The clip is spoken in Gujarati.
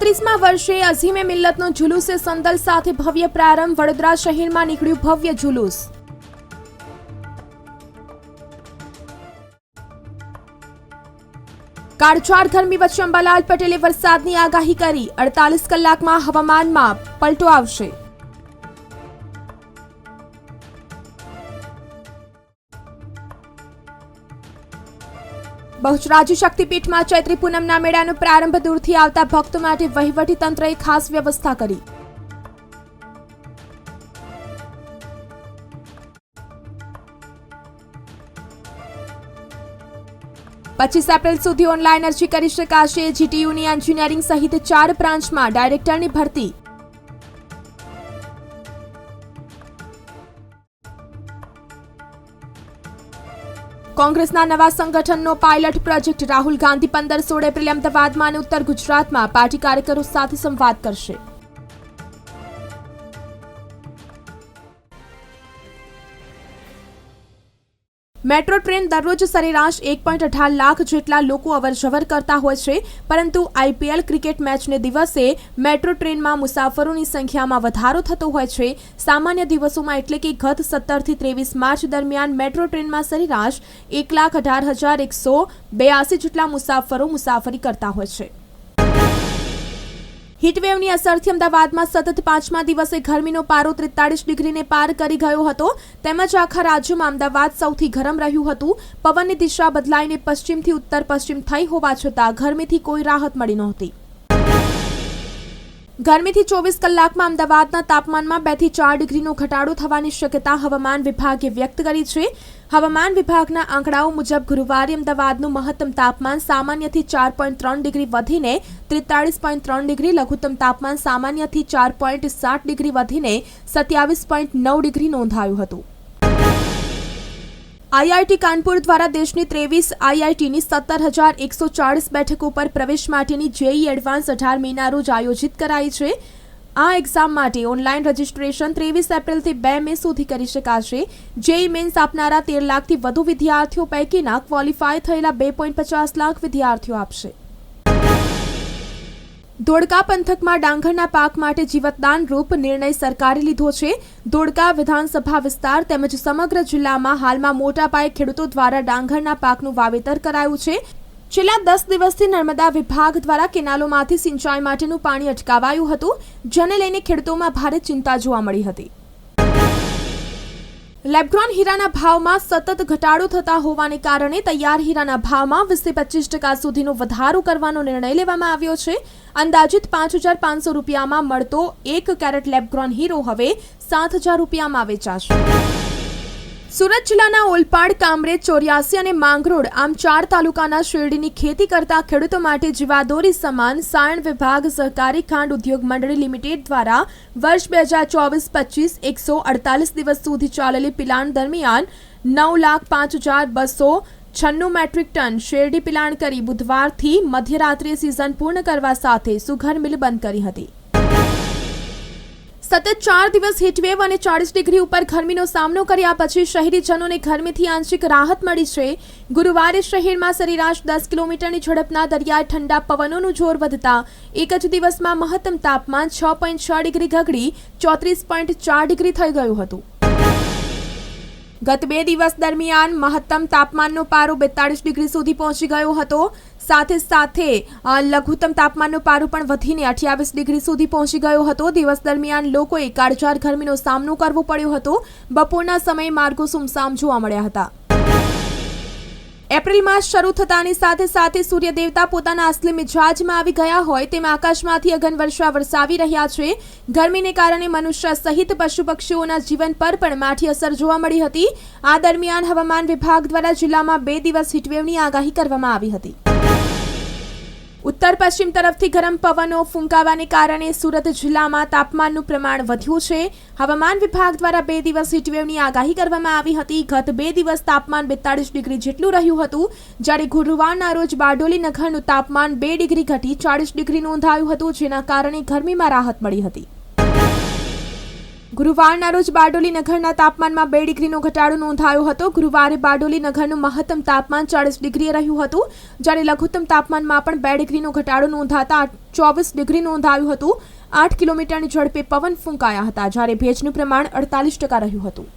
સડત્રીસમાં વર્ષે અઝીમે મિલ્લતનો જુલુસે સંદલ સાથે ભવ્ય પ્રારંભ વડોદરા શહેરમાં નીકળ્યું ભવ્ય જુલુસ. કાળઝાળ ગરમી વચ્ચે અંબાલાલ પટેલે વરસાદની આગાહી કરી. અડતાલીસ કલાકમાં હવામાનમાં પલટો આવશે. બહુચરાજી શક્તિપીઠમાં ચૈત્રી પૂનમના મેળાનો પ્રારંભ દૂરથી આવતા ભક્તો માટે વહીવટી તંત્રએ ખાસ વ્યવસ્થા કરી. પચીસ એપ્રિલ સુધી ઓનલાઈન અરજી કરી શકાશે. જીટીયુની એન્જિનિયરિંગ સહિત ચાર બ્રાન્ચમાં ડાયરેક્ટરની ભરતી. કોંગ્રેસના નવા સંગઠનનો પાયલટ પ્રોજેક્ટ રાહુલ ગાંધી પંદર સોળ એપ્રિલ અમદાવાદમાં અને ઉત્તર ગુજરાતમાં પાર્ટી કાર્યકરો સાથે સંવાદ કરશે. મેટ્રો ટ્રેન દરરોજ સરેરાશ એક પોઈન્ટ અઢાર લાખ જેટલા લોકો અવરજવર કરતા હોય છે, પરંતુ આઈપીએલ ક્રિકેટ મેચને દિવસે મેટ્રો ટ્રેનમાં મુસાફરોની સંખ્યામાં વધારો થતો હોય છે. સામાન્ય દિવસોમાં એટલે કે ગત સત્તરથી ત્રેવીસ માર્ચ દરમિયાન મેટ્રો ટ્રેનમાં સરેરાશ એક લાખ અઢાર હજાર એકસો બેયાસી જેટલા મુસાફરો મુસાફરી કરતા હોય છે. હીટવેવની અસરથી અમદાવાદમાં સતત પાંચમા દિવસે ગરમીનો પારો ત્રેતાળીસ ડિગ્રીને પાર કરી ગયો હતો. તેમજ આખા રાજ્યમાં અમદાવાદ સૌથી ગરમ રહ્યું હતું. પવનની દિશા બદલાઈને પશ્ચિમથી ઉત્તર પશ્ચિમ થઈ હોવા છતાં ગરમીથી કોઈ રાહત મળી નહોતી. ગરમીથી ચોવીસ કલાકમાં અમદાવાદના તાપમાનમાં બેથી ચાર ડિગ્રીનો ઘટાડો થવાની શક્યતા હવામાન વિભાગે વ્યક્ત કરી છે. હવામાન વિભાગના આંકડાઓ મુજબ ગુરુવારે અમદાવાદનું મહત્તમ તાપમાન સામાન્યથી ચાર પોઈન્ટ ત્રણ ડિગ્રી વધીને ત્રેતાળીસ પોઈન્ટ ત્રણ ડિગ્રી, લઘુત્તમ તાપમાન સામાન્યથી ચાર પોઈન્ટ સાત ડિગ્રી વધીને સત્યાવીસ પોઈન્ટ નવ ડિગ્રી નોંધાયું હતું. આઈઆઈટી કાનપુર દ્વારા દેશની ત્રેવીસ આઈઆઈટીની સત્તર હજાર એકસો ચાળીસ બેઠક ઉપર પ્રવેશ માટેની જેઈ એડવાન્સ અઢાર મેના રોજ આયોજિત કરાઈ છે. આ એક્ઝામ માટે ઓનલાઈન રજીસ્ટ્રેશન ત્રેવીસ એપ્રિલથી બે મે સુધી કરી શકાશે. જેઈ મેન્સ આપનારા તેર લાખથી વધુ વિદ્યાર્થીઓ પૈકીના ક્વોલિફાય થયેલા બે પોઈન્ટ પચાસ લાખ વિદ્યાર્થીઓ આપશે. ધોળકા પંથકમાં ડાંગરના પાક માટે જીવતદાન રૂપ નિર્ણય સરકારે લીધો છે. ધોળકા વિધાનસભા વિસ્તાર તેમજ સમગ્ર જિલ્લામાં હાલમાં મોટા પાયે ખેડૂતો દ્વારા ડાંગરના પાકનું વાવેતર કરાયું છે. છેલ્લા દસ દિવસથી નર્મદા વિભાગ દ્વારા કેનાલોમાંથી સિંચાઈ માટેનું પાણી અટકાવાયું હતું. જેને લઈને ખેડૂતોમાં ભારે ચિંતા જોવા મળી હતી. લેબગ્રોન હીરાના ભાવમાં સતત ઘટાડો થતા હોવાને કારણે તૈયાર હીરાના ભાવમાં વીસથી પચીસ ટકા સુધીનો વધારો કરવાનો નિર્ણય લેવામાં આવ્યો છે. અંદાજિત પાંચ હજાર પાંચસો રૂપિયામાં મળતો એક કેરેટ લેબગ્રોન હીરો હવે સાત હજાર રૂપિયામાં વેચાશે. સુરત જિલ્લાના ઓલપાડ, કામરેજ, ચોર્યાસી અને માંગરોળ આમ ચાર તાલુકાના શેરડીની ખેતી કરતા ખેડૂતો માટે જીવાદોરી સમાન સાયણ વિભાગ સહકારી ખાંડ ઉદ્યોગ મંડળી લિમિટેડ દ્વારા વર્ષ બે હજાર ચોવીસ પચીસ એકસો અડતાલીસ દિવસ સુધી ચાલેલી પિલાણ દરમિયાન નવ લાખ પાંચ હજાર બસો છન્નું મેટ્રિક ટન શેરડી પિલાણ કરી બુધવારથી મધ્યરાત્રિએ સિઝન પૂર્ણ કરવા સાથે સુઘર મિલ બંધ કરી હતી. સતત ચાર દિવસ હીટવેવ અને ચાળીસ ડિગ્રી ઉપર ગરમીનો સામનો કર્યા પછી શહેરીજનોને ગરમીથી આંશિક રાહત મળી છે. ગુરુવારે શહેરમાં સરેરાશ દસ કિલોમીટરની ઝડપના દરિયાઈ ઠંડા પવનોનું જોર વધતા એક જ દિવસમાં મહત્તમ તાપમાન છ પોઈન્ટ છ ડિગ્રી ગગડી ચોત્રીસ પોઈન્ટ ચાર ડિગ્રી થઈ ગયું હતું. ગત બે દિવસ દરમિયાન મહત્તમ તાપમાનનો પારો બેતાળીસ ડિગ્રી સુધી પહોંચી ગયો હતો. સાથે સાથે લઘુત્તમ તાપમાનનો પારો પણ વધીને અઠ્યાવીસ ડિગ્રી સુધી પહોંચી ગયો હતો. દિવસ દરમિયાન લોકોએ કાળઝાળ ગરમીનો સામનો કરવો પડ્યો હતો. બપોરના સમયે માર્ગો સુમસામ જોવા મળ્યા હતા. એપ્રિલ માસ શરૂ થતાની સાથે સાથે સૂર્ય દેવતા પોતાના અસલી મિજાજમાં આવી ગયા હોય તેમ આકાશમાંથી અગન વર્ષા વરસાવી રહ્યા છે. ગરમીને કારણે મનુષ્ય સહિત પશુ પક્ષીઓના જીવન પર પણ માઠી અસર જોવા મળી હતી. આ દરમિયાન હવામાન વિભાગ દ્વારા જિલ્લામાં બે દિવસ હીટવેવની આગાહી કરવામાં આવી હતી. ઉત્તર પશ્ચિમ તરફથી ગરમ પવનો ફૂંકાવાને કારણે સુરત જિલ્લામાં તાપમાનનું પ્રમાણ વધ્યું છે. હવામાન વિભાગ દ્વારા બે દિવસ હીટવેવની આગાહી કરવામાં આવી હતી. ગત બે દિવસ તાપમાન બેતાળીસ ડિગ્રી જેટલું રહ્યું હતું. જ્યારે ગુરુવારના રોજ બારડોલી નગરનું તાપમાન બે ડિગ્રી ઘટી ચાળીસ ડિગ્રી નોંધાયું હતું, જેના કારણે ગરમીમાં રાહત મળી હતી. ગુરુવારના રોજ બારડોલી નગરના તાપમાનમાં બે ડિગ્રીનો ઘટાડો નોંધાયો હતો. ગુરુવારે બારડોલી નગરનું મહત્તમ તાપમાન ચાળીસ ડિગ્રીએ રહ્યું હતું. જ્યારે લઘુત્તમ તાપમાનમાં પણ બે ડિગ્રીનો ઘટાડો નોંધાતા ચોવીસ ડિગ્રી નોંધાયું હતું. આઠ કિલોમીટરની ઝડપે પવન ફૂંકાયા હતા. જ્યારે ભેજનું પ્રમાણ અડતાલીસ ટકા રહ્યું હતું.